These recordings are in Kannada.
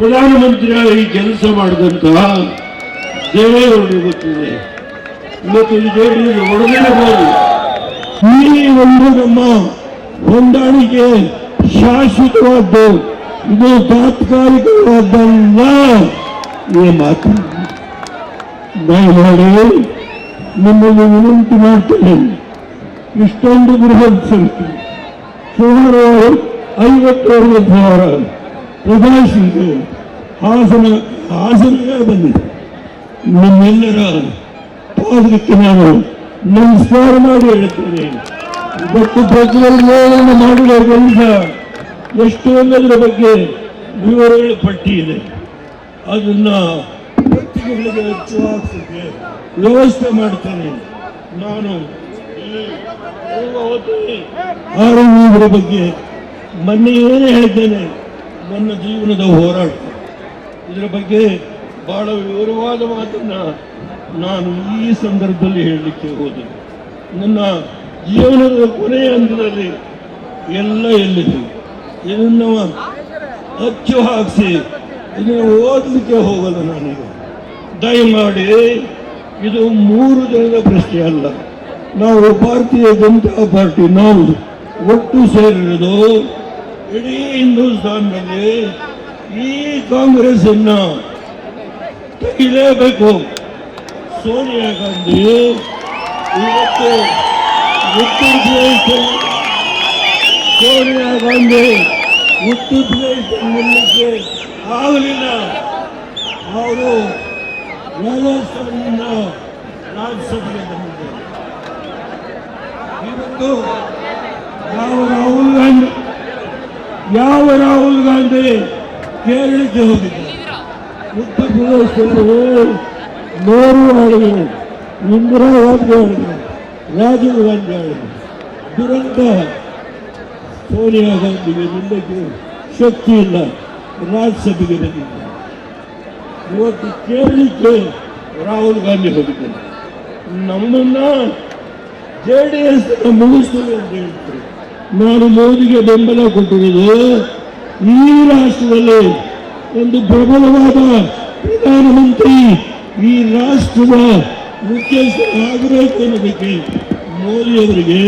ಪ್ರಧಾನಮಂತ್ರಿಯಾಗಿ ಕೆಲಸ ಮಾಡಿದಂತಹ ದೇವೇಗೌಡರು ಗೊತ್ತಿದೆ. ಡಿ ಹೊಡೆದಿರಬಹುದು ಈ ಒಂದು ನಮ್ಮ ಹೊಂದಾಣಿಕೆ ಶಾಶ್ವತವಾದ್ದು, ಇದು ತಾತ್ಕಾಲಿಕವಾದ್ದಲ್ಲ ಈ ಮಾತು. ದಯಮಾಡಿ ನಿಮ್ಮನ್ನು ವಿನಂತಿ ಮಾಡ್ತೇನೆ. ಇಷ್ಟೊಂದು ಬೃಹತ್ ಸಂಖ್ಯೆ. ಸುಮಾರು ಐವತ್ತು ಅರವತ್ತು ಸಾವಿರ. ಪ್ರವಾಸಿಗೆ ಹಾಸನ ಹಾಸನವೇ ಬಂದಿದೆ ನಿಮ್ಮೆಲ್ಲರ ಪಾದಕ್ಕೆ ನಾನು ನಮಸ್ಕಾರ ಮಾಡಿ ಹೇಳುತ್ತೇನೆ. ಇವತ್ತು ಪ್ರತಿಯೊಂದು ಮಾಡಿದ ಕೆಲಸ ಎಷ್ಟು ಅನ್ನೋದ್ರ ಬಗ್ಗೆ ವಿವರಣೆ ಪಟ್ಟಿ ಇದೆ. ಅದನ್ನ ಹಚ್ಚುವ ಹಾಕ್ಸಕ್ಕೆ ವ್ಯವಸ್ಥೆ ಮಾಡ್ತೇನೆ. ನಾನು ಆರೋಗ್ಯದ ಬಗ್ಗೆ ಮೊನ್ನೆ ಏನೇ ಹೇಳ್ತೇನೆ ನನ್ನ ಜೀವನದ ಹೋರಾಟ. ಇದರ ಬಗ್ಗೆ ಬಹಳ ವಿವರವಾದ ಮಾತನ್ನು ನಾನು ಈ ಸಂದರ್ಭದಲ್ಲಿ ಹೇಳಲಿಕ್ಕೆ ಹೋದೆ ನನ್ನ ಜೀವನದ ಕೊನೆಯ ಹಂತದಲ್ಲಿ ಎಲ್ಲ ಎಲ್ಲಿದೆ? ಇದನ್ನು ಅಚ್ಚು ಹಾಕಿಸಿ, ಇದನ್ನು ಓದಲಿಕ್ಕೆ ಹೋಗಲ್ಲ ನಾನೀಗ. ದಯಮಾಡಿ, ಇದು ಮೂರು ದಿನದ ಪ್ರಶ್ನೆ ಅಲ್ಲ. ನಾವು ಭಾರತೀಯ ಜನತಾ ಪಾರ್ಟಿ, ನಾವು ಒಟ್ಟು ಸೇರಿರೋದು ಇಡೀ ಹಿಂದೂಸ್ತಾನದಲ್ಲಿ ಈ ಕಾಂಗ್ರೆಸ್ ಅನ್ನ ತೆಗಿಲೇಬೇಕು. ಸೋನಿಯಾ ಗಾಂಧಿ ಇವತ್ತು ಉತ್ತರ ಪ್ರದೇಶದಲ್ಲಿ ಸೋನಿಯಾ ಗಾಂಧಿ ಉತ್ತರ ನಿಲ್ಲಕ್ಕೆ ಆಗಲಿಲ್ಲ. ಅವರು ರಾಜಸ್ಥಾನದಿಂದ ರಾಜ್ಯಸಭೆಗೆ ಬಂದಿದ್ದಾರೆ. ಇವತ್ತು ನಾವು ರಾಹುಲ್ ಗಾಂಧಿ ಯಾವ ರಾಹುಲ್ ಗಾಂಧಿ ಕೇರಳಕ್ಕೆ ಹೋಗಿದ್ದಾರೆ ಉತ್ತರ ಪ್ರದೇಶದಲ್ಲಿ ನೆಹರು ಆಳಿದರು ಇಂದಿರಾ ಗಾಂಧಿ ಆಳಿದರು ರಾಜೀವ್ ಗಾಂಧಿ ಆಳಿದರು ದುರಂತ ಸೋನಿಯಾ ಗಾಂಧಿಗೆ ನಿಲ್ಲಕ್ಕೆ ಶಕ್ತಿ ಇಲ್ಲ, ರಾಜ್ಯಸಭೆಗೆ ಬಂದಿದ್ದಾರೆ ಇವತ್ತು ಕೇರಳಕ್ಕೆ ರಾಹುಲ್ ಗಾಂಧಿ ಹೋಗಿದ್ದಾರೆ. ನಮ್ಮನ್ನ ಜೆ ಡಿ ಎಸ್ ಮುಗಿಸ್ತೇವೆ ಅಂತ ಹೇಳ್ತಾರೆ. ನಾನು ಮೋದಿಗೆ ಬೆಂಬಲ ಕೊಟ್ಟಿರುವುದು ಈ ರಾಷ್ಟ್ರದಲ್ಲಿ ಒಂದು ಪ್ರಬಲವಾದ ಪ್ರಧಾನಮಂತ್ರಿ ಈ ರಾಷ್ಟ್ರದ ಮುಖ್ಯಸ್ಥ ಆಗಬೇಕು ಅನ್ನೋದಕ್ಕೆ ಮೋದಿ ಅವರಿಗೆ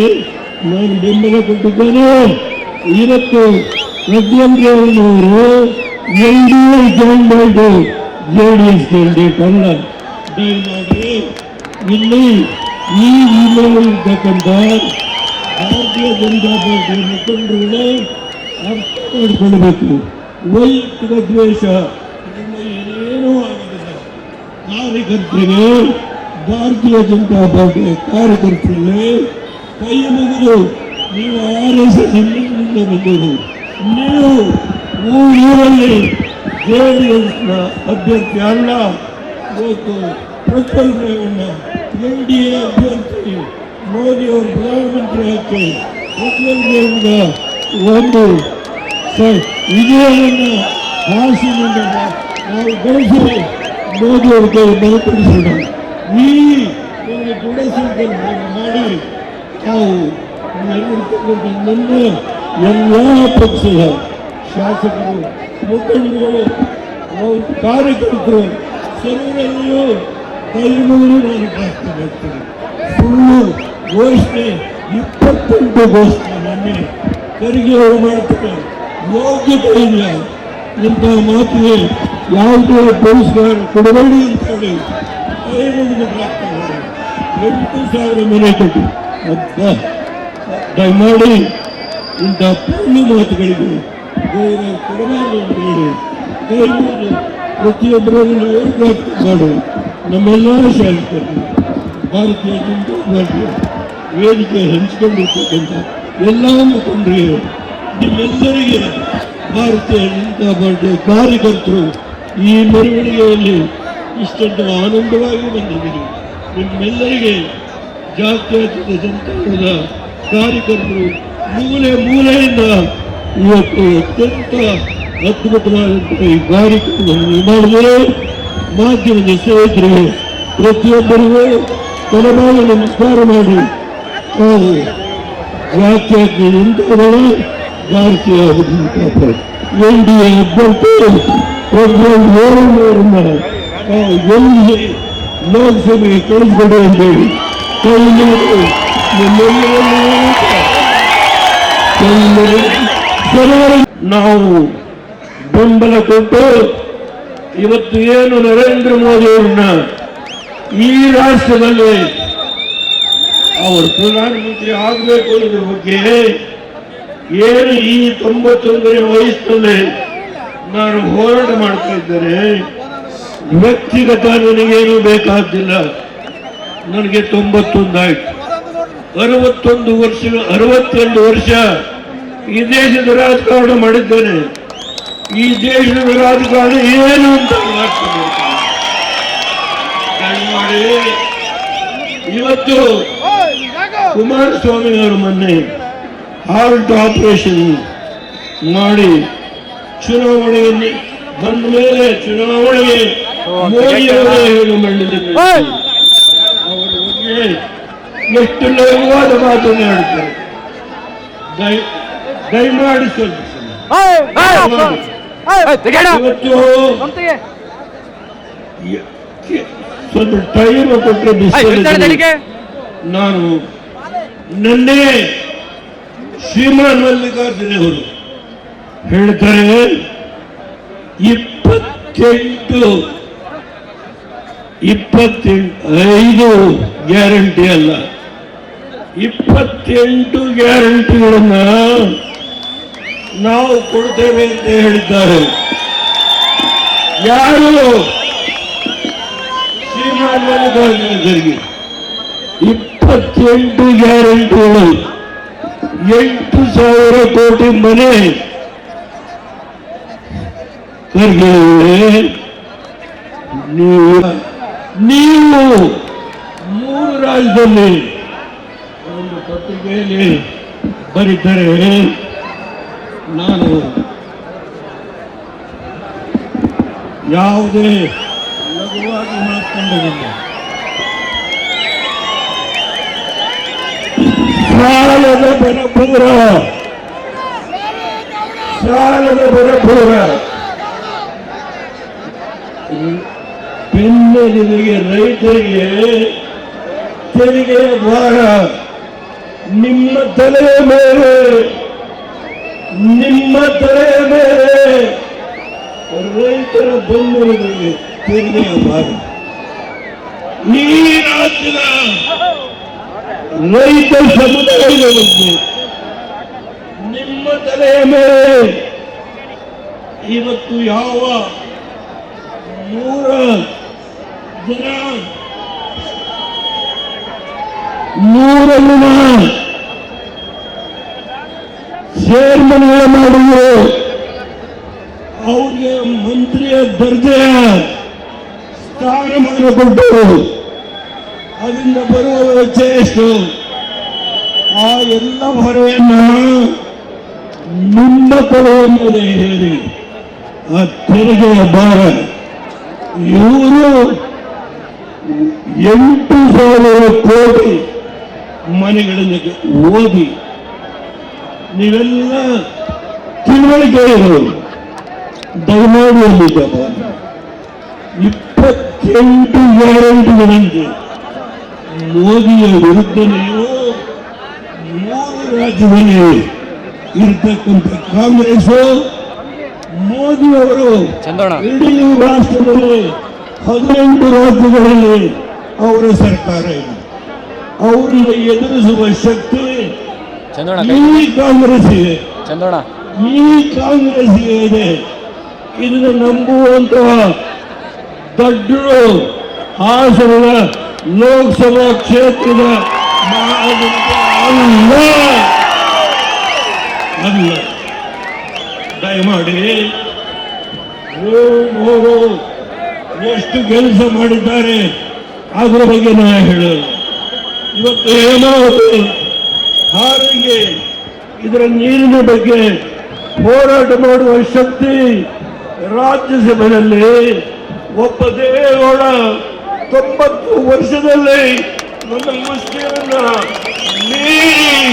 ನಾನು ಬೆಂಬಲ ಕೊಟ್ಟಿದ್ದೇನೆ. ಇವತ್ತು ಪ್ರಜ್ವಲ್ರೇವಣ್ಣವರು N D A candidate J D S candidate ಅಲ್ಲ ದಯಮಾಡಿ ಇಲ್ಲಿ ಈ ಇರ್ತಕ್ಕಂಥ ಭಾರತೀಯ ಜನತಾ ಅರ್ಥ ಮಾಡಿಕೊಳ್ಳಬೇಕು ವೈಯಕ್ತಿಕ ದ್ವೇಷ ಏನೇನೂ ಆಗೋದಿಲ್ಲ ಕಾರ್ಯಕರ್ತರಿಗೆ ಭಾರತೀಯ ಜನತಾ ಪಾರ್ಟಿಯ ಕಾರ್ಯಕರ್ತರಿಗೆ ಕೈ ನೀವು ಆರ್ ಎಸ್ ಎಸ್ನಿಂದ ಬಂದವರು ನೀವು ಊರಲ್ಲಿ ಜೆ ಡಿ ಅಭ್ಯರ್ಥಿ ಅಲ್ಲ ಇವತ್ತು Prajwal Revanna N D A ಅಭ್ಯರ್ಥಿ ಮೋದಿ ಅವರು ಪ್ರಧಾನಮಂತ್ರಿ ಹಾಕಿ ಪ್ರಜ್ವಲ್ ರೇವಣ್ಣ ಒಂದು ಸ- ವಿಜಯವನ್ನು ಹಾಸಿನಿಂದ ನಾವು ಗಳಿಸಿ ಮೋದಿ ಅವರ ಕೈ ಬಲಪಡಿಸೋಣ ಈ ಒಂದು ದೃಢ ಸಂಕಲ್ಪ ಮಾಡಿ ನಾವು ನೆರವೇರಿಸತಕ್ಕಂಥ ನನ್ನ ಎಲ್ಲ ಪಕ್ಷದ ಶಾಸಕರು ಮುಖಂಡರುಗಳು ಅವ್ರ ಕಾರ್ಯಕರ್ತರು ಸರ್ವರಲ್ಲಿಯೂ ಕೈ ಮುಗಿದು ನಾನು ಪ್ರಾರ್ಥನೆ ಮಾಡ್ತೇನೆ ಸುಳ್ಳು ಘೋಷಣೆ ಇಪ್ಪತ್ತೆಂಟು ಘೋಷಣೆ ಮೊನ್ನೆ ತೆರಿಗೆ ಮಾಡ್ತಾರೆ ಯೋಗ್ಯತೆ ಇಲ್ಲ. ಇಂತಹ ಮಾತಿಗೆ ಯಾವುದೇ ಪೊಲೀಸ್ಗಾರ ಕೊಡಬೇಡಿ ಅಂತ ಹೇಳಿ ಎಂಟು ಸಾವಿರ ಮನೆ ಕೊಟ್ಟು. ದಯಮಾಡಿ ಇಂಥ ಪೂರ್ಣ ಮಾತುಗಳಿಗೆ ಗೌರವ ಕೊಡಬಾರದು ಅಂತ ಹೇಳಿ ದಯಮಾಡಿ ಪ್ರತಿಯೊಬ್ಬರನ್ನು ಮಾಡು ನಮ್ಮೆಲ್ಲ ಶಾಸಕರು, ಭಾರತೀಯ ಜನತಾ ಪಾರ್ಟಿಯ ವೇದಿಕೆ ಹಂಚಿಕೊಂಡಿರ್ತಕ್ಕಂಥ ಎಲ್ಲ ಮುಖಂಡರಿಗೆ ನಿಮ್ಮೆಲ್ಲರಿಗೆ ಭಾರತೀಯ ಜನತಾ ಪಾರ್ಟಿಯ ಕಾರ್ಯಕರ್ತರು ಈ ಮೆರವಣಿಗೆಯಲ್ಲಿ ಇಷ್ಟೊಂದು ಆನಂದವಾಗಿ ಬಂದಿದ್ದೀರಿ. ನಿಮ್ಮೆಲ್ಲರಿಗೆ ಜಾತ್ಯತೀತ ಜನತಾದ ಕಾರ್ಯಕರ್ತರು ಮೂಲೆ ಮೂಲೆಯಿಂದ ಇವತ್ತು ಅತ್ಯಂತ ಅದ್ಭುತವಾದಂತಹ ಈ ಕಾರ್ಯಕ್ರಮವನ್ನು ಮಾಡಿದರೆ ಮಾಧ್ಯಮದ ಸ್ನೇಹಿತರಿಗೆ ಪ್ರತಿಯೊಬ್ಬರಿಗೂ ತಲೆಮಾರು ನಮಸ್ಕಾರ ಮಾಡಿ. ನಾವು ಜಾತ್ಯತೀತ Janata Dal Bharatiya Janata party N D A ಅಭ್ಯರ್ಥಿ ಪ್ರಜ್ವಲ್ ರೇವಣ್ಣವರನ್ನ ಎಲ್ಲಿ ಲೋಕಸಭೆಗೆ ಕಳಿಸ್ಕೊಡಿ ಅಂತೇಳಿ ಕೈ ಮುಗಿದು ನಿಮ್ಮೆಲ್ಲರನ್ನೂ ಕೆಲವರು ನಾವು ಬೆಂಬಲ ಕೊಟ್ಟು ಇವತ್ತು ಏನು ನರೇಂದ್ರ ಮೋದಿ ಅವ್ರನ್ನ ಈ ರಾಷ್ಟ್ರದಲ್ಲಿ ಅವರು ಪ್ರಧಾನಮಂತ್ರಿ ಆಗಬೇಕು ಅನ್ನೋದ್ರ ಬಗ್ಗೆ ಏನು ಈ ತೊಂಬತ್ತೊಂದನೇ ವಯಸ್ಸಿನಲ್ಲಿ ನಾನು ಹೋರಾಟ ಮಾಡ್ತಾ ಇದ್ದೇನೆ. ವ್ಯಕ್ತಿಗತ ನನಗೇನು ಬೇಕಾದಿಲ್ಲ ನನಗೆ ತೊಂಬತ್ತೊಂದಾಯ್ತು. ಅರವತ್ತೊಂದು ವರ್ಷ ಅರವತ್ತೆಂಟು ವರ್ಷ ಈ ದೇಶದ ರಾಜಕಾರಣ ಮಾಡಿದ್ದೇನೆ. ಈ ದೇಶದ ರಾಜಕಾರಣ ಏನು ಅಂತ ಮಾಡ್ತೀನಿ. ಇವತ್ತು ಕುಮಾರಸ್ವಾಮಿ ಅವರು ಮೊನ್ನೆ ಹಾರ್ಟ್ ಆಪರೇಷನ್ ಮಾಡಿ ಚುನಾವಣೆಯಲ್ಲಿ ಬಂದ ಮೇಲೆ ಚುನಾವಣೆಗೆ ಮೋದಿ ಅವರೇ ಹೇಳು ಮಂಡಿಸಿದ್ದಾರೆ ಅವರ ಬಗ್ಗೆ ಎಷ್ಟು ಲಘುವಾದ ದಯ- ದಯಮಾಡಿ ಇವತ್ತು ಸ್ವಲ್ಪ ಟೈಮ್ ಕೊಟ್ಟರೆ ನಾನು ನನ್ನೇ ಶ್ರೀಮಾನ್ ಮಲ್ಲಿಕಾರ್ಜುನ ಅವರು ಹೇಳ್ತಾರೆ ಇಪ್ಪತ್ತೆಂಟು ಇಪ್ಪತ್ತೆಂಟು, ಐದು ಗ್ಯಾರಂಟಿ ಅಲ್ಲ. ಇಪ್ಪತ್ತೆಂಟು ಗ್ಯಾರಂಟಿಗಳನ್ನ ನಾವು ಕೊಡ್ತೇವೆ ಅಂತ ಹೇಳಿದ್ದಾರೆ. ಯಾರು? ಶ್ರೀಮಾನ್ ಮಲ್ಲಿಕಾರ್ಜುನ ಖರ್ಗೆ ಇಪ್ಪತ್ತೆಂಟು ಗ್ಯಾರಂಟಿಗಳು. ಎಂಟು ಸಾವಿರ ಕೋಟಿ ಮನೆ. ನೀವು ನೀವು ಮೂರು ರಾಜ್ಯದಲ್ಲಿ ಒಂದು ಪತ್ರಿಕೆಯಲ್ಲಿ ಬರೀತಾರೆ ನಾನು ಯಾವುದೇ ಲಘುವಾಗಿ ಮಾತನಾಡುವುದಿಲ್ಲ. ಸಾಲದ ಬರಪೂರ ಸಾಲದ ಬರಪೂರ ಬೆನ್ನೆಲಿಗೆ ರೈತರಿಗೆ ತೆರಿಗೆ ಭಾರ ನಿಮ್ಮ ತಲೆಯ ಮೇಲೆ ನಿಮ್ಮ ತಲೆಯ ಮೇಲೆ ರೈತರ ಬೆನ್ನೆಲುಬಿಗೆ ತೆರಿಗೆಯ ಭಾರ ಈ ರಾಜ್ಯದ ರೈತ ಸಮುದಾಯದ ಬಗ್ಗೆ ನಿಮ್ಮ ತಲೆಯ ಮೇಲೆ ಇವತ್ತು ಯಾವ ನೂರ ಜನ ನೂರ ಜನ ಚೇರ್ಮನ್ಗಳ ಮಾಡಿದ್ರು ಅವ್ರಿಗೆ ಮಂತ್ರಿಯ ದರ್ಜೆಯ ಸ್ಥಾನಮಾನ ಕೊಟ್ಟರು ಅದರಿಂದ ಬರುವ ವೆಚ್ಚ ಎಷ್ಟು? ಆ ಎಲ್ಲ ಹೊರೆಯನ್ನು ನಿಮ್ಮ ಕಡೆ ಮೇಲೆ ಹೇಳಿ. ಆ ತೆರಿಗೆಯ ಭಾರ. ಇವರು ಎಂಟು ಸಾವಿರ ಕೋಟಿ ಮನೆಗಳನ್ನು ಓದಿ ನೀವೆಲ್ಲ ತಿಳುವಳಿಕೆ ಇರೋರು ದಯಮಾಡಿ ಇಪ್ಪತ್ತೆಂಟು ಗ್ಯಾರಂಟಿ ಗ್ಯಾರಂಟಿಗಳಂತೆ ಮೋದಿಯ ವಿರುದ್ಧ ನೀವು ಮೂರು ರಾಜ್ಯದಲ್ಲಿ ಇರ್ತಕ್ಕಂಥ ಕಾಂಗ್ರೆಸ್ ಮೋದಿ ಅವರು ಚಂದೋಣ. ಇಡೀ ರಾಷ್ಟ್ರದಲ್ಲಿ ಹದಿನೆಂಟು ರಾಜ್ಯಗಳಲ್ಲಿ ಅವರ ಸರ್ಕಾರ ಇದೆ. ಅವರಿಂದ ಎದುರಿಸುವ ಶಕ್ತಿ ಈ ಕಾಂಗ್ರೆಸ್ ಇದೆ. ಈ ಕಾಂಗ್ರೆಸ್ ಇದೆ. ಇದನ್ನು ನಂಬುವಂತಹ ದೊಡ್ಡ ಹಾಸನದ ಲೋಕಸಭಾ ಕ್ಷೇತ್ರದ ಅಲ್ಲ ಅಲ್ಲ. ದಯಮಾಡಿ ಅವರು ಎಷ್ಟು ಕೆಲಸ ಮಾಡಿದ್ದಾರೆ, ಅದರ ಬಗ್ಗೆ ನಾ ಹೇಳಲ್ಲ ಇವತ್ತು ಏನೋ ಹಾರಿಗೆ ಇದರ ನೀರಿನ ಬಗ್ಗೆ ಹೋರಾಟ ಮಾಡುವ ಶಕ್ತಿ ರಾಜ್ಯಸಭೆಯಲ್ಲಿ ಒಬ್ಬ ದೇವೇಗೌಡ ತೊಂಬತ್ತು ವರ್ಷದಲ್ಲಿ ನನ್ನ ಮುಸ್ಲಿಮನ್ನ ಮೀರಿ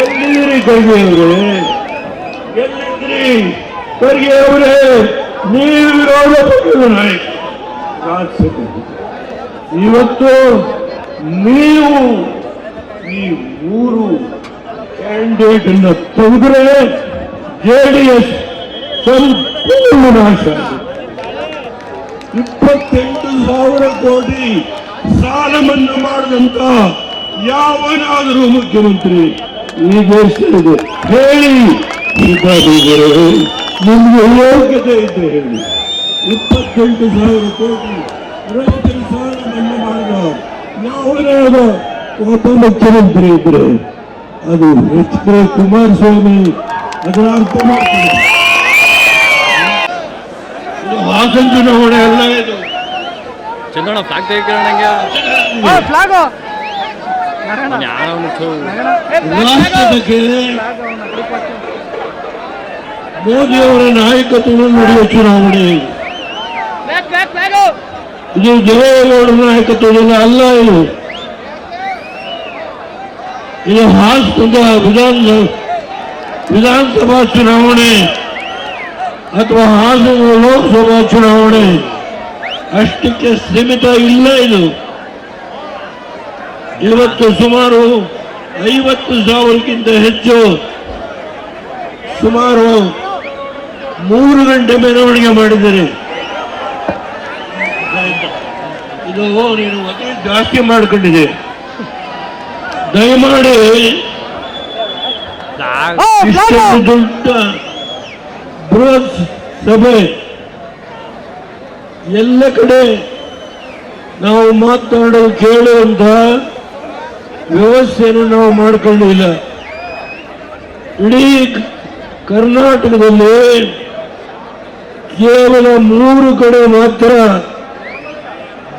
ಎಲ್ಲಿದ್ರಿ ಕೈಗೆಯವರೇ ಎಲ್ಲಿದ್ರಿ ಖರ್ಗೆ ಅವರೇ, ನೀವು ವಿರೋಧ ಪಕ್ಷದ ಇವತ್ತು ನೀವು ಈ ಮೂರು ಕ್ಯಾಂಡಿಡೇಟ್ ಅನ್ನ ತೆಗೆದ್ರೆ ಜೆಡಿಎಸ್ ಸಂಪೂರ್ಣ ನಾಶ. ಇಪ್ಪತ್ತೆಂಟು ಸಾವಿರ ಕೋಟಿ ಸಾಲ ಮನ್ನಾ ಮಾಡಿದಂತ ಯಾವನಾದರೂ ಮುಖ್ಯಮಂತ್ರಿ ಈ ದೇಶದಲ್ಲಿದೆ ಹೇಳಿ. ಸಿದ್ದರಾಮಯ್ಯರೇ, ನಿಮ್ಗೆ ಯೋಗ್ಯತೆ ಇದ್ರೆ ಹೇಳಿ. ಇಪ್ಪತ್ತೆಂಟು ಸಾವಿರ ಕೋಟಿ ರೈತರ ಸಾಲ ಮನ್ನಾ ಮಾಡಿದ ಯಾವನಾದ ಒಬ್ಬ ಮುಖ್ಯಮಂತ್ರಿ ಇದ್ರೆ ಅದು ಎಚ್ ಕೆ ಕುಮಾರಸ್ವಾಮಿ ಅದರ ಅರ್ಥ ಮಾಡ್ತಾರೆ ಇದು ಹಾಸನ ಚುನಾವಣೆ ಅಲ್ಲ ಇದು. ಚಂದಣ್ಣ ಫ್ಲಾಗ್ ತೆಗಿಕೊಳ್ಳಂಗೆ ಫ್ಲಾಗ್ ರಾಷ್ಟ್ರಕ್ಕೆ ಮೋದಿಯವರ ನಾಯಕತ್ವದಲ್ಲಿ ನಡೆಯುವ ಚುನಾವಣೆ ಇದು. ಇದು ದೇವೇಗೌಡರ ನಾಯಕತ್ವದಲ್ಲಿ ಅಲ್ಲ ಇದು. ಇದು ಹಾಸ್ಪದ ವಿಧಾನ ವಿಧಾನಸಭಾ ಚುನಾವಣೆ. ಅಥವಾ ಹಾಸನ ಲೋಕಸಭಾ ಚುನಾವಣೆ? ಅಷ್ಟಕ್ಕೆ ಸೀಮಿತ ಇಲ್ಲ ಇದು. ಇವತ್ತು ಸುಮಾರು ಐವತ್ತು ಸಾವಿರಕ್ಕಿಂತ ಹೆಚ್ಚು ಸುಮಾರು ಮೂರು ಗಂಟೆ ಮೆರವಣಿಗೆ ಮಾಡಿದ್ದಾರೆ. ಇದು ನೀನು ಅತಿ ಜಾಸ್ತಿ ಮಾಡ್ಕೊಂಡಿದೆ. ದಯಮಾಡಿ ದೊಡ್ಡ ಬೃಹತ್ ಸಭೆ. ಎಲ್ಲ ಕಡೆ ನಾವು ಮಾತನಾಡಲು ಕೇಳುವಂತಹ ವ್ಯವಸ್ಥೆಯನ್ನು ನಾವು ಮಾಡಿಕೊಂಡಿಲ್ಲ. ಇಡೀ ಕರ್ನಾಟಕದಲ್ಲಿ ಕೇವಲ ಮೂರು ಕಡೆ ಮಾತ್ರ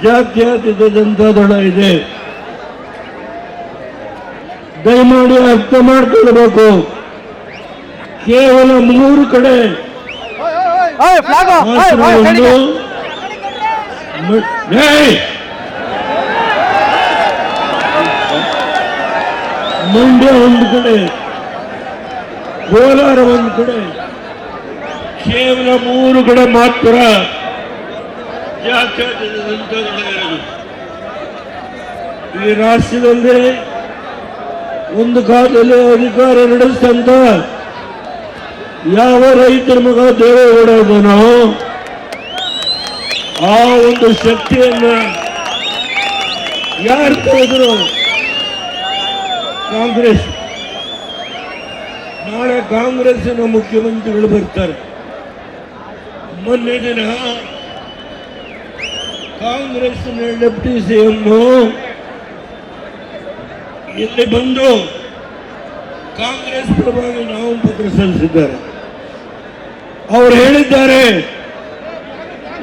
ಜಾತ್ಯತೀತ ಜನತಾದಳ ಇದೆ. ದಯಮಾಡಿ ಅರ್ಥ ಮಾಡ್ಕೊಳ್ಬೇಕು. ಕೇವಲ ಮೂರು ಕಡೆ! ಮಂಡ್ಯ ಒಂದು ಕಡೆ. ಕೋಲಾರ ಒಂದು ಕಡೆ. ಕೇವಲ ಮೂರು ಕಡೆ ಮಾತ್ರ. ಈ ರಾಷ್ಟ್ರದಲ್ಲಿ ಒಂದು ಕಾಲದಲ್ಲಿ ಅಧಿಕಾರ ನಡೆಸ್ತಂತ ಯಾವ ರೈತರ ಮಗ ದೇವೇಗೌಡನೋ ಆ ಒಂದು ಶಕ್ತಿಯನ್ನ ಯಾರು ತೆಗೆದ್ರು ಕಾಂಗ್ರೆಸ್. ನಾಳೆ ಕಾಂಗ್ರೆಸ್ನ ಮುಖ್ಯಮಂತ್ರಿಗಳು ಬರ್ತಾರೆ. ಮೊನ್ನೆ ದಿನ ಕಾಂಗ್ರೆಸ್ನ ಡೆಪ್ಟಿ ಸಿಎಂ ಇಲ್ಲಿ ಬಂದು ಕಾಂಗ್ರೆಸ್ ಪರವಾಗಿ ನಾಮಪತ್ರ ಸಲ್ಲಿಸಿದ್ದಾರೆ. ಅವರು ಹೇಳಿದ್ದಾರೆ.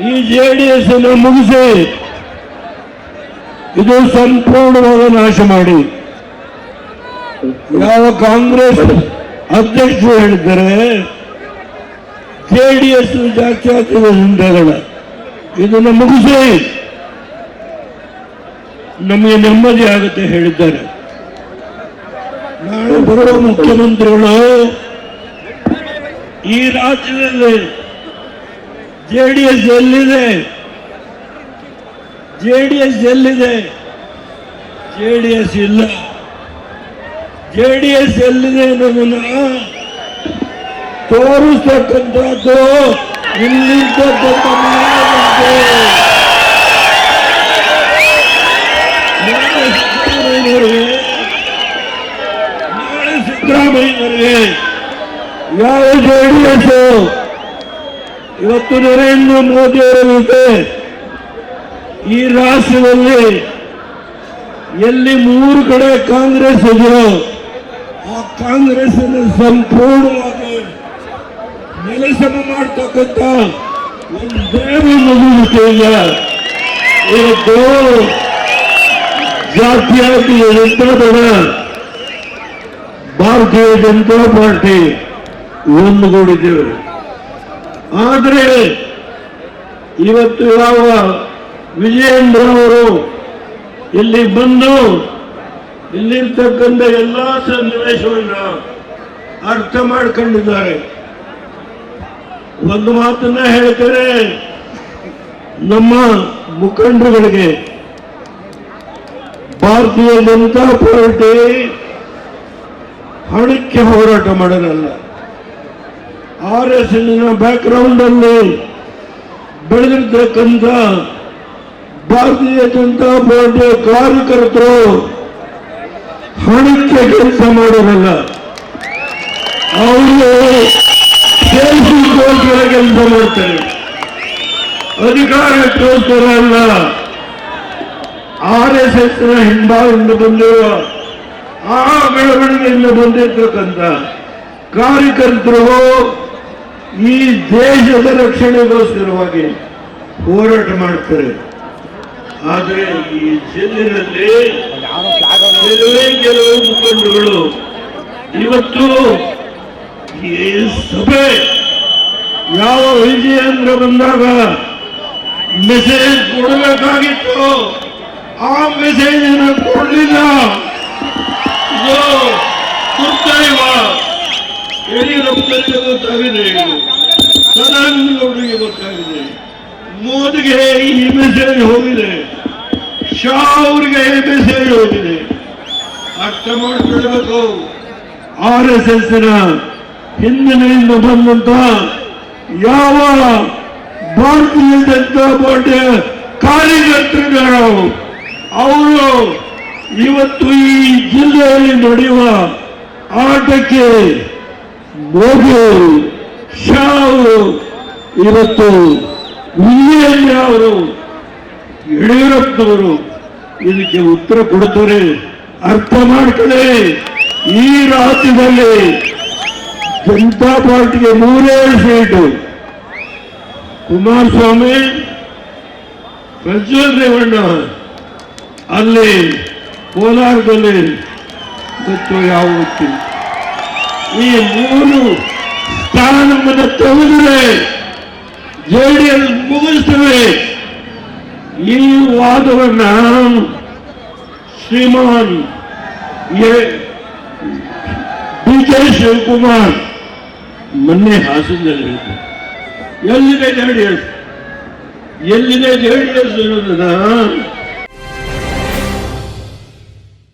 ಈ ಜೆ ಡಿ ಎಸ್ ಅನ್ನು ಮುಗಿಸಿ. ಇದು ಸಂಪೂರ್ಣವಾದ ನಾಶ ಮಾಡಿ. ಯಾವ ಕಾಂಗ್ರೆಸ್ ಅಧ್ಯಕ್ಷರು ಹೇಳಿದ್ದಾರೆ ಜೆ ಡಿ ಎಸ್ ಜಾತ್ಯತೀತ ಇದನ್ನು ಮುಗಿಸಿ. ನಮಗೆ ನೆಮ್ಮದಿ ಆಗುತ್ತೆ ಹೇಳಿದ್ದಾರೆ. ನಾಳೆ ಬರುವ ಮುಖ್ಯಮಂತ್ರಿಗಳು ಈ ರಾಜ್ಯದಲ್ಲಿ ಜೆಡಿಎಸ್ ಎಲ್ಲಿದೆ? ಜೆಡಿಎಸ್ ಎಲ್ಲಿದೆ? ಜೆಡಿಎಸ್ ಇಲ್ಲ. ಜೆಡಿಎಸ್ ಎಲ್ಲಿದೆ ಅನ್ನೋದನ್ನ ತೋರಿಸ್ತಕ್ಕಂಥದ್ದು ನಾಯಕರಿಗೆ. ನಾಳೆ ಯಾವ ಜೆಡಿಎಸ್ ಇವತ್ತು ನರೇಂದ್ರ ಮೋದಿ ಅವರ ಜೊತೆ ಈ ರಾಷ್ಟ್ರದಲ್ಲಿ ಎಲ್ಲಿ ಮೂರು ಕಡೆ ಕಾಂಗ್ರೆಸ್ ಇದೆಯೋ, ಆ ಕಾಂಗ್ರೆಸ್ ಅನ್ನು ಸಂಪೂರ್ಣವಾಗಿ ನೆಲೆಸಮ ಮಾಡ್ತಕ್ಕಂಥ ಒಂದು ದೇವ ಇಲ್ಲ ಇವತ್ತು ಜನತಾದಳ ಭಾರತೀಯ ಜನತಾ ಪಾರ್ಟಿ ಒಂದುಗೂಡಿದ್ದೇವೆ ಆದರೆ ಇವತ್ತು ಯಾವ ವಿಜಯೇಂದ್ರ ಅವರು ಇಲ್ಲಿ ಬಂದು ಇಲ್ಲಿರ್ತಕ್ಕಂಥ ಎಲ್ಲ ಸನ್ನಿವೇಶವನ್ನ ಅರ್ಥ ಮಾಡ್ಕೊಂಡಿದ್ದಾರೆ. ಒಂದು ಮಾತನ್ನ ಹೇಳ್ತಾರೆ ನಮ್ಮ ಮುಖಂಡರುಗಳಿಗೆ ಭಾರತೀಯ ಜನತಾ ಪಾರ್ಟಿ ಹಣಕ್ಕೆ ಹೋರಾಟ ಮಾಡೋದಲ್ಲ. ಆರ್ ಎಸ್ ಎಸ್ನ ಬ್ಯಾಕ್ಗ್ರೌಂಡ್ ಅಲ್ಲಿ ಬೆಳೆದಿರ್ತಕ್ಕಂಥ ಭಾರತೀಯ ಜನತಾ ಪಾರ್ಟಿಯ ಕಾರ್ಯಕರ್ತರು ಹಣಕ್ಕೆ ಕೆಲಸ ಮಾಡೋದಲ್ಲ ಅವರು ದೇಶಕ್ಕೋಸ್ಕರ ಕೆಲಸ ಮಾಡ್ತಾರೆ. ಅಧಿಕಾರಕ್ಕೋಸ್ಕರ ಅಲ್ಲ. ಆರ್ ಎಸ್ ಎಸ್ನ ಹಿಂಭಾಗದಿಂದ ಬಂದಿರುವ ಆ ಬೆಳವಣಿಗೆಯಿಂದ ಬಂದಿರತಕ್ಕಂಥ ಕಾರ್ಯಕರ್ತರು ಈ ದೇಶದ ರಕ್ಷಣೆಗೋಸ್ಕರವಾಗಿ ಹೋರಾಟ ಮಾಡ್ತಾರೆ ಆದರೆ ಈ ಜಿಲ್ಲಿನಲ್ಲಿ ಕೆಲವೇ ಕೆಲವು ಮುಖಂಡರುಗಳು ಇವತ್ತು ಈ ಸಭೆ ಯಾವ ವಿಜಯೇಂದ್ರ ಬಂದಾಗ ಮೆಸೇಜ್ ಕೊಡಬೇಕಾಗಿತ್ತು ಆ ಮೆಸೇಜ್ ಕೊಡಲಿಲ್ಲ. ಇದು ದುರ್ದೈವ. ಯಡಿಯೂರಪ್ಪನಿಗೆ ಗೊತ್ತಾಗಿದೆ ಸದಾನಂದಗೌಡರಿಗೆ ಗೊತ್ತಾಗಿದೆ. ಮೋದಿಗೆ ಈ ಮೆಸೇಜ್ ಹೋಗಿದೆ. ಶಾ ಅವರಿಗೆ ಈ ಮೆಸೇಜ್ ಹೋಗಿದೆ. ಅರ್ಥ ಮಾಡಿಕೊಳ್ಬೇಕು. ಆರ್ ಎಸ್ ಎಸ್ನ ಹಿಂದಿನಿಂದ ಬಂದಂತ ಯಾವ ಭಾರತೀಯ ಜನತಾ ಪಾರ್ಟಿಯ ಕಾರ್ಯಕರ್ತರುಗಳು, ಅವರು ಇವತ್ತು ಈ ಜಿಲ್ಲೆಯಲ್ಲಿ ನಡೆಯುವ ಆಟಕ್ಕೆ ಮೋದಿ ಶಾ ಅವರು ಇವತ್ತು ವಿಜಯೇಂದ್ರ ಅವರು, ಯಡಿಯೂರಪ್ಪನವರು ಇದಕ್ಕೆ ಉತ್ತರ ಕೊಡ್ತಾರೆ ಅರ್ಥ ಮಾಡ್ಕೊಳ್ಳಿ. ಈ ರಾಜ್ಯದಲ್ಲಿ ಜನತಾ ಪಾರ್ಟಿಗೆ ಮೂರೇ ಸೀಟು. ಕುಮಾರಸ್ವಾಮಿ ಪ್ರಜ್ವಲ್ ರೇವಣ್ಣ ಅಲ್ಲಿ ಕೋಲಾರದಲ್ಲಿ ಮತ್ತು ಯಾವ ವ್ಯಕ್ತಿ ಈ ಮೂರು ಸ್ಥಾನವನ್ನು ತೆಗೆದರೆ ಜೆಡಿಎಸ್ ಮುಗಿಸ್ತವೆ ಈ ವಾದವನ್ನ ಶ್ರೀಮಾನ್ ಡಿ ಕೆ ಶಿವಕುಮಾರ್ ಮೊನ್ನೆ ಹಾಸನದಲ್ಲಿ ಹೇಳಿದ್ರು ಎಲ್ಲಿದೆ ಜೆಡಿಎಸ್ ಎಲ್ಲಿದೆ ಜೆಡಿಎಸ್ ಅನ್ನೋದನ್ನ